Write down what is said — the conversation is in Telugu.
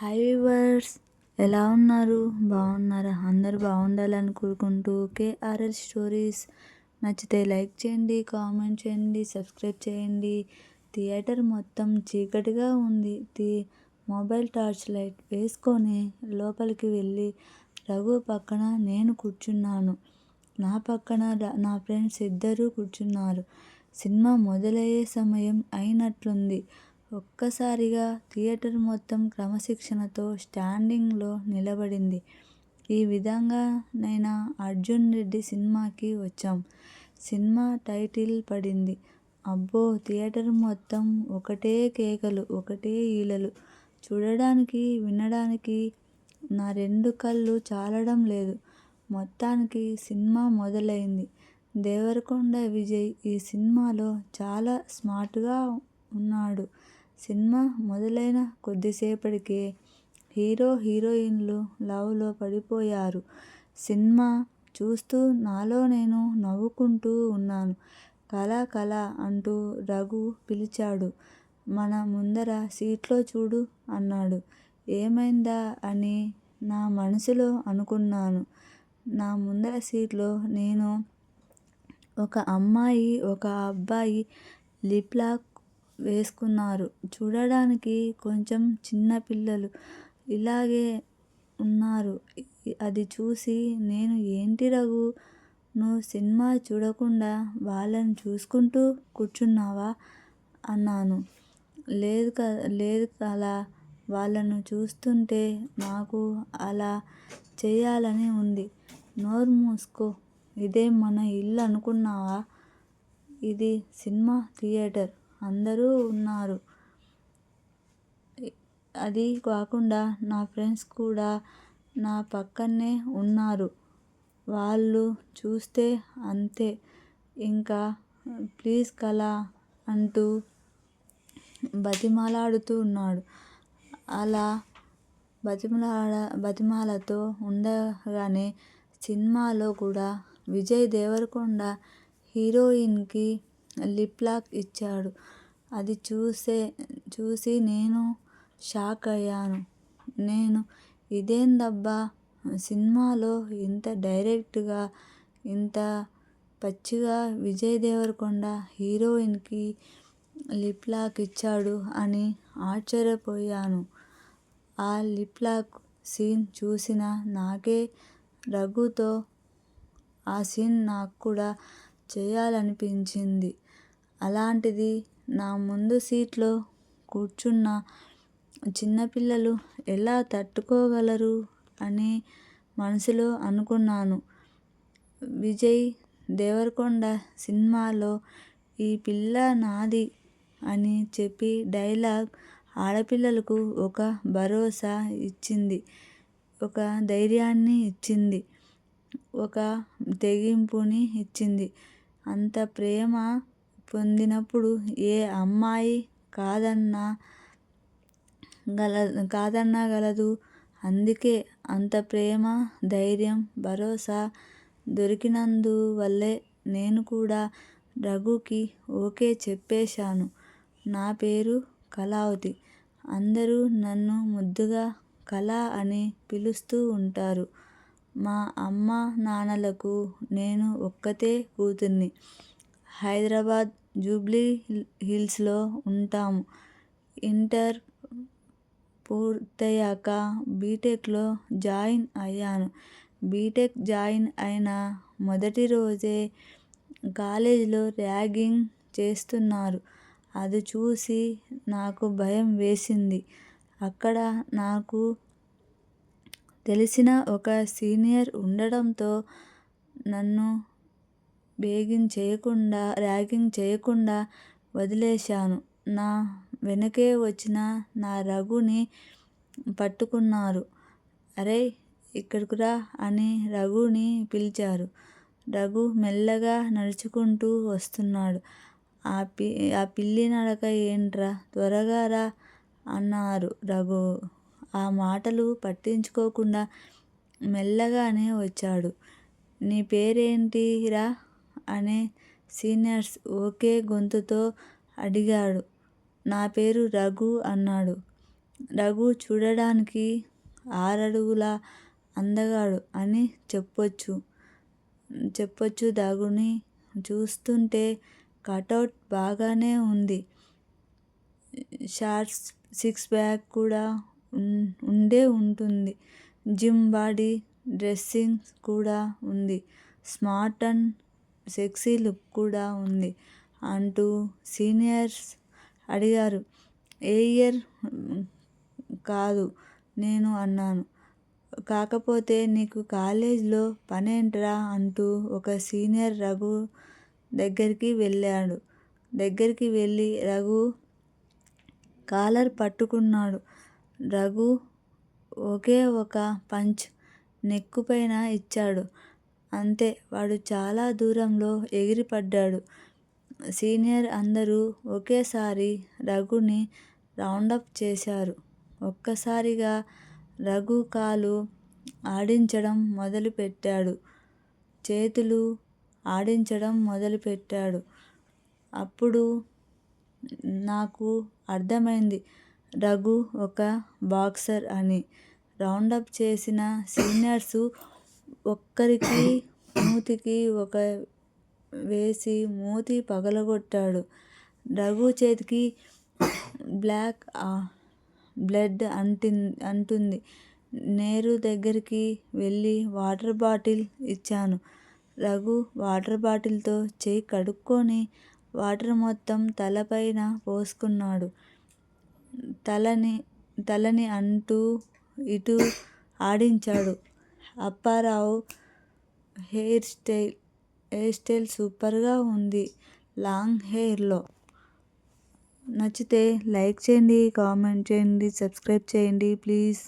హాయ్ వ్యూవర్స్ ఎలా ఉన్నారు? బాగున్నారా? అందరు బాగుండాలని కోరుకుంటూ కేఆర్ఎల్ స్టోరీస్ నచ్చితే లైక్ చేయండి కామెంట్ చేయండి సబ్స్క్రైబ్ చేయండి. థియేటర్ మొత్తం చీకటిగా ఉంది. ది మొబైల్ టార్చ్ లైట్ వేసుకొని లోపలికి వెళ్ళి రఘు పక్కన నేను కూర్చున్నాను. నా పక్కన నా ఫ్రెండ్స్ ఇద్దరూ కూర్చున్నారు. సినిమా మొదలయ్యే సమయం అయినట్లుంది. ఒక్కసారిగా థియేటర్ మొత్తం క్రమశిక్షణతో స్టాండింగ్లో నిలబడింది. ఈ విధంగానైనా అర్జున్ రెడ్డి సినిమాకి వచ్చాం. సినిమా టైటిల్ పడింది. అబ్బో థియేటర్ మొత్తం ఒకటే కేకలు ఒకటే ఈలలు. చూడడానికి వినడానికి నా రెండు కళ్ళు చాలడం లేదు. మొత్తానికి సినిమా మొదలైంది. దేవరకొండ విజయ్ ఈ సినిమాలో చాలా స్మార్ట్గా ఉన్నాడు. సినిమా మొదలైన కొద్దిసేపటికే హీరో హీరోయిన్లు లవ్లో పడిపోయారు. సినిమా చూస్తూ నాలో నేను నవ్వుకుంటూ ఉన్నాను. కళ కళ అంటూ రఘు పిలిచాడు. మన ముందర సీట్లో చూడు అన్నాడు. ఏమైందా అని నా మనసులో అనుకున్నాను. నా ముందర సీట్లో నేను ఒక అమ్మాయి ఒక అబ్బాయి లిప్ లాక్ వేసుకున్నారు. చూడడానికి కొంచెం చిన్న పిల్లలు ఇలాగే ఉన్నారు. అది చూసి నేను ఏంటి రఘు? నువ్వు సినిమా చూడకుండా వాళ్ళని చూసుకుంటూ కూర్చున్నావా? అన్నాను. లేదు క లేదు అలా. వాళ్ళను చూస్తుంటే నాకు అలా చేయాలని ఉంది. నోరు మూసుకో. ఇదే మన ఇల్లు అనుకున్నావా? ఇది సినిమా థియేటర్. అందరూ ఉన్నారు. అది కాకుండా నా ఫ్రెండ్స్ కూడా నా పక్కనే ఉన్నారు. వాళ్ళు చూస్తే అంతే. ఇంకా ప్లీజ్ కళ అంటూ బతిమాలాడుతూ ఉన్నాడు. అలా బతిమలాడ బతిమాలతో ఉండగానే సినిమాలో కూడా విజయ్ దేవరకొండ హీరోయిన్కి లిప్ లాక్ ఇచ్చాడు. అది చూసే చూసి నేను షాక్ అయ్యాను. నేను ఇదేందబ్బా సినిమాలో ఇంత డైరెక్ట్గా ఇంత పచ్చిగా విజయ్ దేవరకొండ హీరోయిన్కి లిప్ లాక్ ఇచ్చాడు అని ఆశ్చర్యపోయాను. ఆ లిప్ లాక్ సీన్ చూసిన నాకే రఘుతో ఆ సీన్ నాకు కూడా చేయాలనిపించింది. అలాంటిది నా ముందు సీట్లో కూర్చున్న చిన్నపిల్లలు ఎలా తట్టుకోగలరు అని మనసులో అనుకున్నాను. విజయ్ దేవరకొండ సినిమాలో ఈ పిల్ల నాది అని చెప్పి డైలాగ్ ఆడపిల్లలకు ఒక భరోసా ఇచ్చింది ఒక ధైర్యాన్ని ఇచ్చింది ఒక తెగింపుని ఇచ్చింది. అంత ప్రేమ పొందినప్పుడు ఏ అమ్మాయి కాదన్నా గల కాదనగలదు అందుకే అంత ప్రేమ ధైర్యం భరోసా దొరికినందు వల్లే నేను కూడా రఘుకి ఓకే చెప్పేశాను. నా పేరు కళావతి. అందరూ నన్ను ముద్దుగా కళ అని పిలుస్తూ ఉంటారు. మా అమ్మ నాన్నలకు నేను ఒక్కతే కూతుర్ని. హైదరాబాద్ జూబ్లీ హిల్స్లో ఉంటాము. ఇంటర్ పూర్తయ్యాక బీటెక్లో జాయిన్ అయ్యాను. బీటెక్ జాయిన్ అయిన మొదటి రోజే కాలేజీలో ర్యాగింగ్ చేస్తున్నారు. అది చూసి నాకు భయం వేసింది. అక్కడ నాకు తెలిసిన ఒక సీనియర్ ఉండడంతో నన్ను బేగింగ్ చేయకుండా ర్యాగింగ్ చేయకుండా వదిలేశాను. నా వెనకే వచ్చిన నా రఘుని పట్టుకున్నారు. అరేయ్ ఇక్కడికి రా అని రఘుని పిలిచారు. రఘు మెల్లగా నడుచుకుంటూ వస్తున్నాడు. ఆ పి ఆ పిల్లి నడక ఏంట్రా? త్వరగా రా అన్నారు రఘు. ఆ మాటలు పట్టించుకోకుండా మెల్లగానే వచ్చాడు. నీ పేరేంటిరా అనే సీనియర్స్ ఒకే గొంతుతో అడిగాడు. నా పేరు రఘు అన్నాడు. రఘు చూడడానికి ఆరడుగుల అందగాడు అని చెప్పొచ్చు. చెప్పొచ్చు రఘుని చూస్తుంటే కటౌట్ బాగానే ఉంది. షార్ట్స్ సిక్స్ ప్యాక్ కూడా ఉండే ఉంటుంది. జిమ్ బాడీ డ్రెస్సింగ్ కూడా ఉంది. స్మార్ట్ అండ్ సెక్సీ లుక్ కూడా ఉంది అంటూ సీనియర్స్ అడిగారు. ఏ ఇయర్? కాదు నేను అన్నాను. కాకపోతే నీకు కాలేజ్లో పనేంట్రా? అంటూ ఒక సీనియర్ రఘు దగ్గరికి వెళ్ళాడు. దగ్గరికి వెళ్ళి రఘు కాలర్ పట్టుకున్నాడు. రఘు ఒకే ఒక పంచ్ నెక్కు పైన ఇచ్చాడు. అంతే వాడు చాలా దూరంలో ఎగిరిపడ్డాడు. సీనియర్ అందరూ ఒకేసారి రఘుని రౌండప్ చేశారు. ఒక్కసారిగా రఘు కాలు ఆడించడం మొదలుపెట్టాడు. చేతులు ఆడించడం మొదలుపెట్టాడు. అప్పుడు నాకు అర్థమైంది రఘు ఒక బాక్సర్ అని. రౌండప్ చేసిన సీనియర్స్ ఒక్కరికి మూతికి ఒక వేసి మూతి పగలగొట్టాడు. రఘు చేతికి బ్లాక్ బ్లడ్ అంటి అంటుంది. నేరు దగ్గరికి వెళ్ళి వాటర్ బాటిల్ ఇచ్చాను. రఘు వాటర్ బాటిల్తో చేయి కడుక్కొని వాటర్ మొత్తం తలపైన పోసుకున్నాడు. తలని తలని అంటూ ఇటు ఆడించాడు. Apparao hair style hair style సూపర్గా ఉంది లాంగ్ హెయిర్లో. నచ్చితే లైక్ చేయండి కామెంట్ చేయండి సబ్స్క్రైబ్ చేయండి ప్లీజ్.